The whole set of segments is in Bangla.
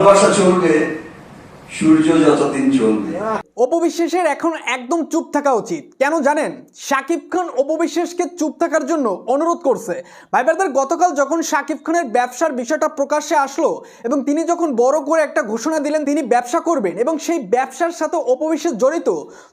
ভালোবাসা চলবে সূর্য যতদিন চলবে। অপবিশ্বাসের এখন একদম চুপ থাকা উচিত। কেন জানেন? শাকিব খান অপবিশ্বাসকে চুপ থাকার জন্য অনুরোধ করছে। ভাই ব্রাদার, গতকাল যখন শাকিব খানের ব্যবসার বিষয়টা প্রকাশ্যে আসলো এবং তিনি যখন বড় করে একটা ঘোষণা দিলেন তিনি ব্যবসা করবেন এবং সেই ব্যবসার সাথে অপবিশ্বাস জড়িত,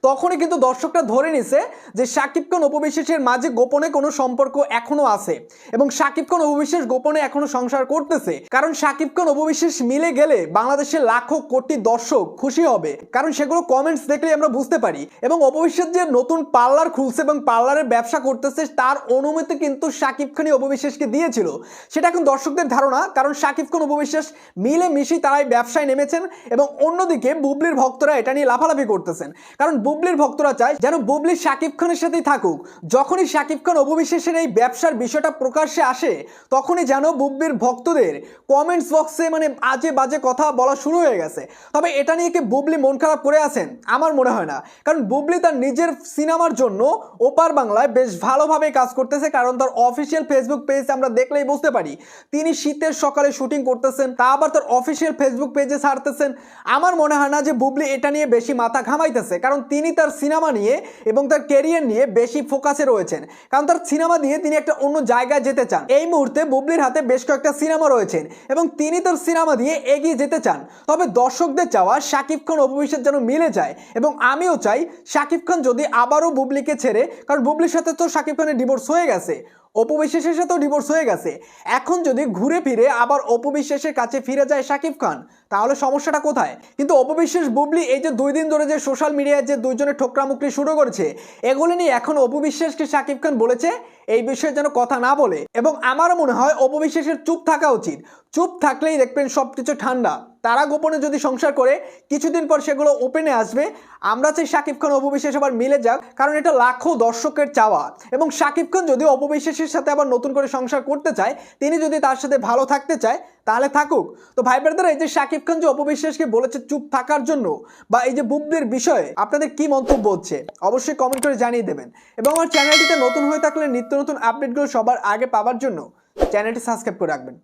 তখনই কিন্তু দর্শকরা ধরে নিছে যে শাকিব খান অপবিশ্বাসের মাঝে গোপনে কোনো সম্পর্ক এখনও আছে এবং শাকিব খান অপবিশ্বাস গোপনে এখনও সংসার করতেছে। কারণ শাকিব খান অপবিশ্বাস মিলে গেলে বাংলাদেশের লাখো কোটি দর্শক খুশি হবে। কারণ সেগুলো কমেন্টস দেখলে আমরা বুঝতে পারি। এবং অপবিশ্বাস যে নতুন পার্লার খুলছে এবং পার্লারের ব্যবসা করতেছে, তার অনুমতি কিন্তু শাকিব খানই অপবিশ্বাসকে দিয়েছিল। সেটা এখন দর্শকদের ধারণা, কারণ শাকিব খান অপবিশ্বাস মিলে মিশি তারাই ব্যবসায় নেমেছেন এবং অন্যদিকে বুবলির ভক্তরা এটা নিয়ে লাফালাফি করতেছেন। কারণ বুবলির ভক্তরা চায় যেন বুবলি শাকিব খানের সাথেই থাকুক। যখনই শাকিব খান অপবিশ্বাসের এই ব্যবসার বিষয়টা প্রকাশ্যে আসে, তখনই যেন বুবলির ভক্তদের কমেন্টস বক্সে মানে আজে বাজে কথা বলা শুরু হয়ে গেছে। তবে এটা নিয়ে কি বুবলি মন খারাপ করে আছেন? আমার মনে হয় না। কারণ বুবলি তার নিজের সিনেমার জন্য ওপার বাংলায় বেশ ভালোভাবে কাজ করতেছে, কারণ তার অফিসিয়াল ফেসবুক পেজ আমরা দেখলেই বুঝতে পারি। তিনি শীতের সকালে শুটিং করতেছেন, তা আবার তার অফিসিয়াল ফেসবুক পেজে ছাড়তেছেন। আমার মনে হয় না যে বুবলি এটা নিয়ে বেশি মাথা ঘামাইতেছে, কারণ তিনি তার সিনেমা নিয়ে এবং তার কেরিয়ার নিয়ে বেশি ফোকাসে রয়েছেন। কারণ তার সিনেমা দিয়ে তিনি একটা অন্য জায়গায় যেতে চান। এই মুহূর্তে বুবলির হাতে বেশ কয়েকটা সিনেমা রয়েছেন এবং তিনি তার সিনেমা দিয়ে এগিয়ে যেতে চান। তবে দর্শকদের চাওয়া শাকিব খান অপবিশ্বাস যেন মিলে যায় এবং আমিও চাই শাকিব খান যদি আবারও বুবলিকে ছেড়ে, কারণ বুবলির সাথে তো শাকিব খানের ডিভোর্স হয়ে গেছে। অপবিশ্বাসের সাথেও ডিভোর্স হয়ে গেছে। এখন যদি ঘুরে ফিরে আবার অপবিশ্বাসের কাছে ফিরে যায় শাকিব খান, তাহলে সমস্যাটা কোথায়? কিন্তু অপবিশ্বাস বুবলি এই যে দুই দিন ধরে যে সোশ্যাল মিডিয়ায় যে দুইজনের ঠোকরামুকরি শুরু করেছে, এগুলো নিয়ে এখন অপবিশ্বাসকে শাকিব খান বলেছে, এই বিষয়ে যেন কথা না বলে। এবং আমারও মনে হয় অপবিশ্বাসের চুপ থাকা উচিত। চুপ থাকলেই দেখবেন সব কিছু ঠান্ডা। তারা গোপনে যদি সংসার করে, কিছুদিন পর সেগুলো ওপেনে আসবে। আমরা চাই শাকিব খান, অপবিশ্বাস আবার মিলে যাক, কারণ এটা লাখো দর্শকের চাওয়া। এবং শাকিব খান যদি অপবিশ্বাসের সাথে আবার নতুন করে সংসার করতে চায়, তিনি যদি তার সাথে ভালো থাকতে চায়, তাহলে থাকুক। তো ভাই ব্রাদার এই যে শাকিব খান যে অপবিশ্বাসকে বলেছে চুপ থাকার জন্য, বা এই যে বুবলির বিষয়ে, আপনাদের কি মন্তব্য হচ্ছে? অবশ্যই কমেন্ট করে জানিয়ে দেবেন। এবং আমার চ্যানেলটিতে নতুন হয়ে থাকলে নিত্য নতুন আপডেটগুলো সবার আগে পাওয়ার জন্য চ্যানেলটি সাবস্ক্রাইব করে রাখবেন।